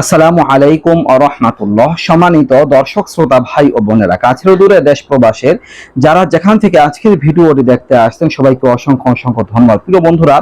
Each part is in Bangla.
আসসালামু আলাইকুম রহমাতুল্লাহ। সম্মানিত দর্শক, শ্রোতা, ভাই ও বোনেরা, কাছের দূরে দেশ প্রবাসের যারা যেখান থেকে আজকের ভিডিওটি দেখতে আসছেন, সবাইকে অসংখ্য অসংখ্য ধন্যবাদ। প্রিয় বন্ধুরা,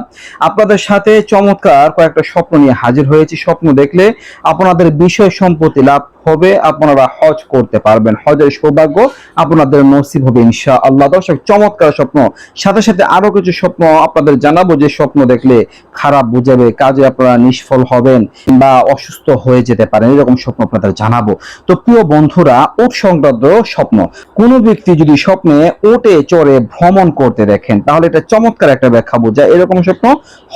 আপনাদের সাথে চমৎকার কয়েকটা স্বপ্ন নিয়ে হাজির হয়েছি। স্বপ্ন দেখলে আপনাদের বিষয় সম্পত্তি লাভ হবে, আপনারা হজ করতে পারবেন। হজের সৌভাগ্য আপনাদের নসিব হবে ইনশা আল্লাহ দর্শক, চমৎকার স্বপ্ন। সাথে সাথে আরও কিছু স্বপ্ন আপনাদের জানাব। যে স্বপ্ন দেখলে খারাপ বুঝাবে, কাজে আপনারা নিষ্ফল হবেন বা অসুস্থ হয়ে যেতে পারেন, এরকম স্বপ্ন আপনাদের জানাব। তো প্রিয় বন্ধুরা, ওট সংক্রান্ত স্বপ্ন। কোনো ব্যক্তি যদি স্বপ্নে ওটে, চড়ে ভ্রমণ করতে দেখেন, তাহলে এটা চমৎকার একটা ব্যাখ্যা বোঝায়। এরকম স্বপ্ন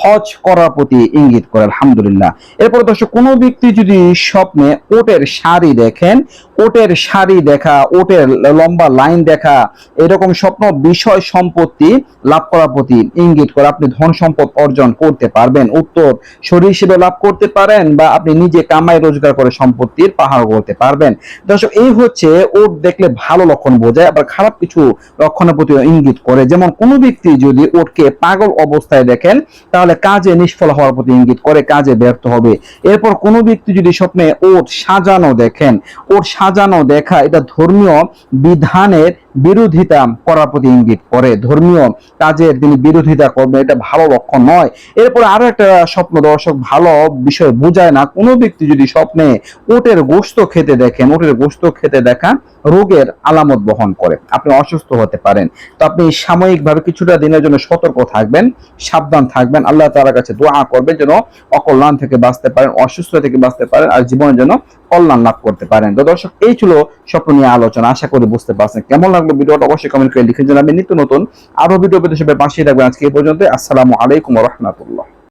হজ করার প্রতি ইঙ্গিত করে, আলহামদুলিল্লাহ। এরপরে দর্শক, কোনো ব্যক্তি যদি স্বপ্নে ওটের শাড়ি দেখেন, ওটের শাড়ি দেখা, ওটের লম্বা লাইন দেখা, এরকম স্বপ্ন, বিষয় সম্পত্তি লাভ করার প্রতি ইঙ্গিত করে আপনি ধন সম্পদ অর্জন করতে পারবেন। উত্তর, শরীর হিসেবে লাভ করতে পারেন বা আপনি নিজে কামাই রোজগার করে সম্পত্তির পাহাড় করতে পারবেন। দর্শক, এই হচ্ছে ওট দেখলে ভালো লক্ষণ বোঝায়, আবার খারাপ কিছু লক্ষণের প্রতি ইঙ্গিত করে। যেমন কোনো ব্যক্তি যদি ওটকে পাগল অবস্থায় দেখেন, তাহলে কাজে নিষ্ফল হওয়ার প্রতি ইঙ্গিত করে, কাজে ব্যর্থ হবে। এরপর কোনো ব্যক্তি যদি স্বপ্নে ওট সাজানো দেখেন ওট সাজানো দেখা এটা ধর্মীয় বিধানের বিরোধিতা করার প্রতি ইঙ্গিত করে। ধর্মীয় কাজের তিনি বিরোধিতা করবেন, এটা ভালো লক্ষণ নয়। এরপর আরও একটা স্বপ্ন দর্শক, ভালো বিষয় বোঝায় না, কোনো ব্যক্তি যদি স্বপ্নে ওটের গোস্ত খেতে দেখেন, ওটের গোস্ত খেতে দেখা রোগের আলামত বহন করে। আপনি অসুস্থ হতে পারেন। তো আপনি সাময়িকভাবে কিছুটা দিনের জন্য সতর্ক থাকবেন, সাবধান থাকবেন, আল্লাহ তাআলার কাছে দোয়া করবেন যেন অকল্যাণ থেকে বাঁচতে পারেন, অসুস্থ থেকে বাঁচতে পারেন, আর জীবনের জন্য কল্যাণ লাভ করতে পারেন। তো দর্শক, এই ছিল স্বপ্ন নিয়ে আলোচনা। আশা করি বুঝতে পারছেন কেমন লাগল ভিডিওটা। অবশ্যই কমেন্ট করে লিখে জানাবেন। নিত্য নতুন আরও ভিডিও পেতে সবাই পাশে থাকবেন। আজকে এই পর্যন্ত আসসালামু আলাইকুম রহমতুল্লাহ।